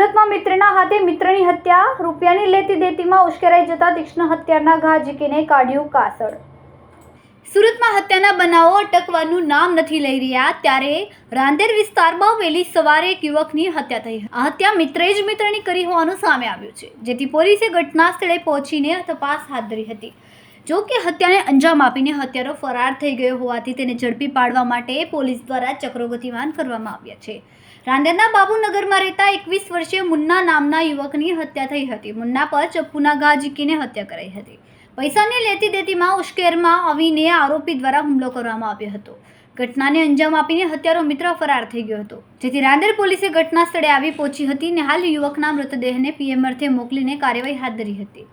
રાંદેરના હાથે મિત્રની હત્યા. રૂપિયાની લેતી દેતીમાં ઉશ્કેરાઈ જતા તીક્ષ્ણ હત્યાના ઘા ઝીકીને કાઢ્યું કાસળ. સુરતમાં હત્યાના બનાવો અટકવાનું નામ નથી લઈ રહ્યા. ત્યારે રાંદેર વિસ્તારમાં વહેલી સવારે એક યુવકની હત્યા થઈ. આ હત્યા મિત્રે જ મિત્રની કરી હોવાનું સામે આવ્યું છે. જેથી પોલીસે ઘટના સ્થળે પહોંચીને તપાસ હાથ ધરી હતી. જો કે હત્યાને અંજામ આપીને હત્યારો ફરાર થઈ ગયો હોવાથી તેને ઝડપી પાડવા માટે પોલીસ દ્વારા ચક્રો ગતિમાન કરવામાં આવ્યા છે. રાંદેરના બાબુનગરમાં રહેતા એકવીસ વર્ષીય મુન્ના નામના યુવકની હત્યા થઈ હતી. મુન્ના પર ચપ્પુના ઘા ઝીકીને હત્યા કરાઈ હતી. પૈસાની લેતી દેતીમાં ઉશ્કેરમાં આવીને આરોપી દ્વારા હુમલો કરવામાં આવ્યો હતો. ઘટનાને અંજામ આપીને હત્યારો મિત્ર ફરાર થઈ ગયો હતો. જેથી રાંદેર પોલીસે ઘટના સ્થળે આવી પહોંચી હતી અને હાલ યુવકના મૃતદેહને પીએમ અર્થે મોકલીને કાર્યવાહી હાથ ધરી હતી.